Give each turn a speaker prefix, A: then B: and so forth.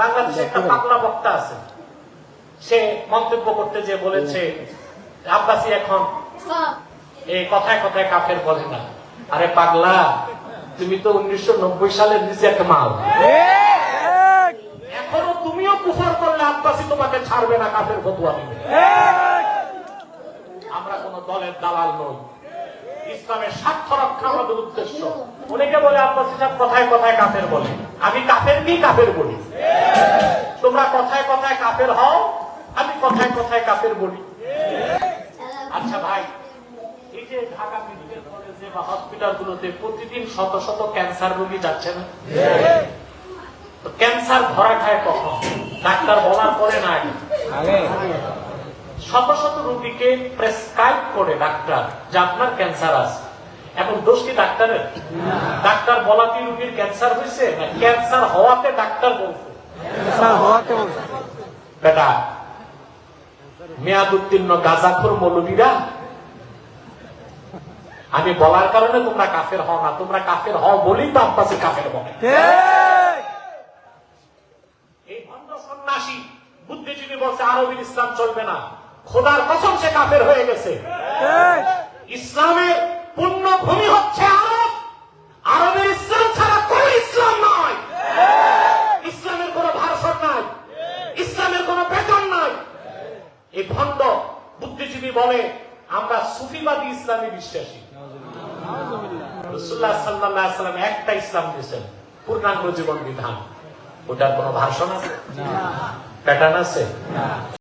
A: বাংলাদেশে একটা পাগলা বক্তা আছে। সে মন্তব্য করতে যে বলেছে আব্বাসি এখন এই কথায় কথায় কাফের বলে না। আরে পাগলা তুমি তো উনিশশো নব্বই সালের একটা মাল। এখনও তুমিও কুফর করলে আব্বাসি তোমাকে ছাড়বে না কাফের ফতুয়া দিবে আমরা কোন দলের দালাল নই। ইসলামের স্বার্থ রক্ষা আমাদের উদ্দেশ্য। অনেকে বলে আব্বাসি সাহেব কথায় কথায় কাফের বলে। আমি কাফের কি কাফের বলি? কাফের হও আমি কথায় কথায় কাফের বলি। আচ্ছা ভাই এই যে ঢাকা মেডিকেল কলেজে বা হসপিটাল গুলোতে প্রতিদিন শত শত ক্যান্সার রোগী যাচ্ছে না? ক্যান্সার ধরা খায় কখন? ডাক্তার বলার পরে না শত শত রোগীকে প্রেসক্রাইব করে ডাক্তার যে আপনার ক্যান্সার আছে। এখন দোষ কি ডাক্তারের? ডাক্তার বলাতে রোগীর ক্যান্সার হয়েছে না ক্যান্সার হওয়াতে ডাক্তার বলছে? বেটা মেয়াদ উত্তীর্ণ গাজাখোর মৌলবীরা আমি বলার কারণে তোমরা কাফের হও না তোমরা কাফের হও বলেই তো আব্বাসী কাফের বলে। এই ভণ্ড সন্ন্যাসী বুদ্ধিজীবী বলছে আরবির ইসলাম চলবে না। খোদার কসম সে কাফের হয়ে গেছে। ইসলামের পূর্ণ ভূমি হচ্ছে এই ভণ্ড বুদ্ধিজীবী বলে আমরা সুফিবাদী ইসলামী বিশ্বাসী। রসুল্লাহ সাল্লাহ সাল্লাম একটা ইসলাম দিয়েছেন পূর্ণাঙ্গ জীবন বিধান। ওটার কোন ভাষণ আছে? প্যাটার্ন আছে?